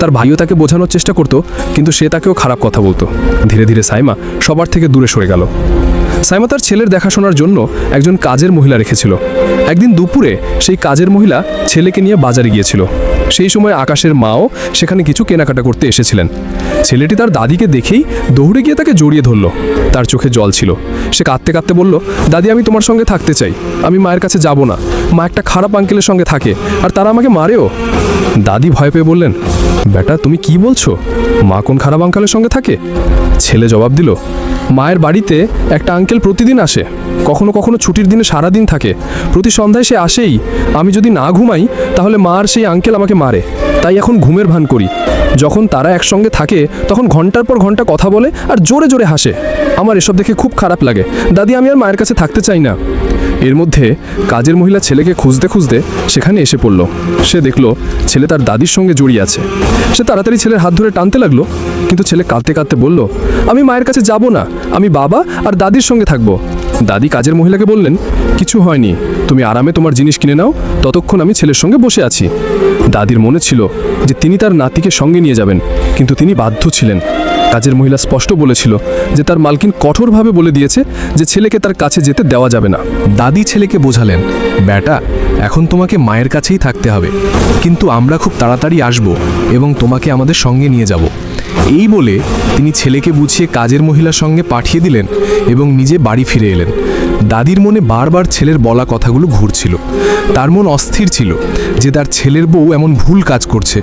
তার ভাইও তাকে বোঝানোর চেষ্টা করতো, কিন্তু সে তাকেও খারাপ কথা বলতো। ধীরে ধীরে সাইমা সবার থেকে দূরে সরে গেল। সাইমা তার ছেলের দেখাশোনার জন্য একজন কাজের মহিলা রেখেছিল। একদিন দুপুরে সেই কাজের মহিলা ছেলেকে নিয়ে বাজারে গিয়েছিল। সেই সময় আকাশের মাও সেখানে কিছু কেনাকাটা করতে এসেছিলেন। ছেলেটি তার দাদিকে দেখেই দৌড়ে গিয়ে তাকে জড়িয়ে ধরল। তার চোখে জল ছিল। সে কাঁদতে কাঁদতে বলল, দাদি, আমি তোমার সঙ্গে থাকতে চাই। আমি মায়ের কাছে যাব না। মা একটা খারাপ আঙ্কেলের সঙ্গে থাকে, আর তারা আমাকে মারেও। দাদি ভয় পেয়ে বললেন, বেটা, তুমি কি বলছো? মা কোন খারাপ আঙ্কেলের সঙ্গে থাকে? ছেলে জবাব দিল, মায়ের বাড়িতে একটা আঙ্কেল প্রতিদিন আসে, কখনো কখনো ছুটির দিনে সারা দিন থাকে। প্রতি সন্ধ্যায় সে আসেই। আমি যদি না ঘুমাই, তাহলে মা আর সেই আঙ্কেল আমাকে মারে। তাই এখন ঘুমের ভান করি। যখন তারা একসঙ্গে থাকে, তখন ঘণ্টার পর ঘণ্টা কথা বলে আর জোরে জোরে হাসে। আমার এসব দেখে খুব খারাপ লাগে। দাদি, আমি আর মায়ের কাছে থাকতে চাই না। এর মধ্যে কাজের মহিলা ছেলেকে খুঁজতে খুঁজতে সেখানে এসে পড়ল। সে দেখল ছেলে তার দাদির সঙ্গে জড়িয়ে আছে। সে তাড়াতাড়ি ছেলের হাত ধরে টানতে লাগল, কিন্তু ছেলে কাঁদতে কাঁদতে বলল, আমি মায়ের কাছে যাব না, আমি বাবা আর দাদির সঙ্গে থাকব। দাদি কাজের মহিলাকে বললেন, কিছু হয়নি, তুমি আরামে তোমার জিনিস কিনে নাও, ততক্ষণ আমি ছেলের সঙ্গে বসে আছি। দাদির মনে ছিল যে তিনি তার নাতিকে সঙ্গে নিয়ে যাবেন, কিন্তু তিনি বাধ্য ছিলেন। কাজের মহিলা স্পষ্ট বলেছিল যে তার মালকিন কঠোরভাবে বলে দিয়েছে যে ছেলেকে তার কাছে যেতে দেওয়া যাবে না। দাদি ছেলেকে বোঝালেন বেটা এখন তোমাকে মায়ের কাছেই থাকতে হবে, কিন্তু আমরা খুব তাড়াতাড়ি আসব এবং তোমাকে আমাদের সঙ্গে নিয়ে যাব। এই বলে তিনি ছেলেকে বুঝিয়ে কাজের মহিলার সঙ্গে পাঠিয়ে দিলেন এবং নিজে বাড়ি ফিরে এলেন। দাদির মনে বারবার ছেলের বলা কথাগুলো ঘুরছিল। তার মন অস্থির ছিল যে তার ছেলের বউ এমন ভুল কাজ করছে।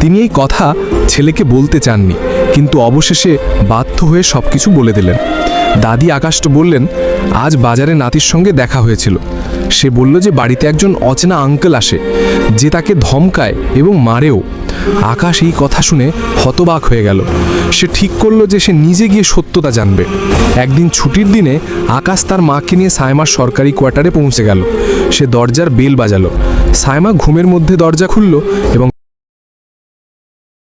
তিনি এই কথা ছেলেকে বলতে চাননি, কিন্তু অবশেষে বাধ্য হয়ে সব কিছু বলে দিলেন। দাদি আকাশটা বললেন, আজ বাজারে নাতির সঙ্গে দেখা হয়েছিল। সে বলল যে বাড়িতে একজন অচেনা আঙ্কেল আসে, যে তাকে ধমকায় এবং মারেও। আকাশ এই কথা শুনে হতবাক হয়ে গেল। সে ঠিক করল যে সে নিজে গিয়ে সত্যতা জানবে। একদিন ছুটির দিনে আকাশ তার মাকে নিয়ে সায়মার সরকারি কোয়ার্টারে পৌঁছে গেল। সে দরজার বেল বাজালো। সায়মা ঘুমের মধ্যে দরজা খুলল এবং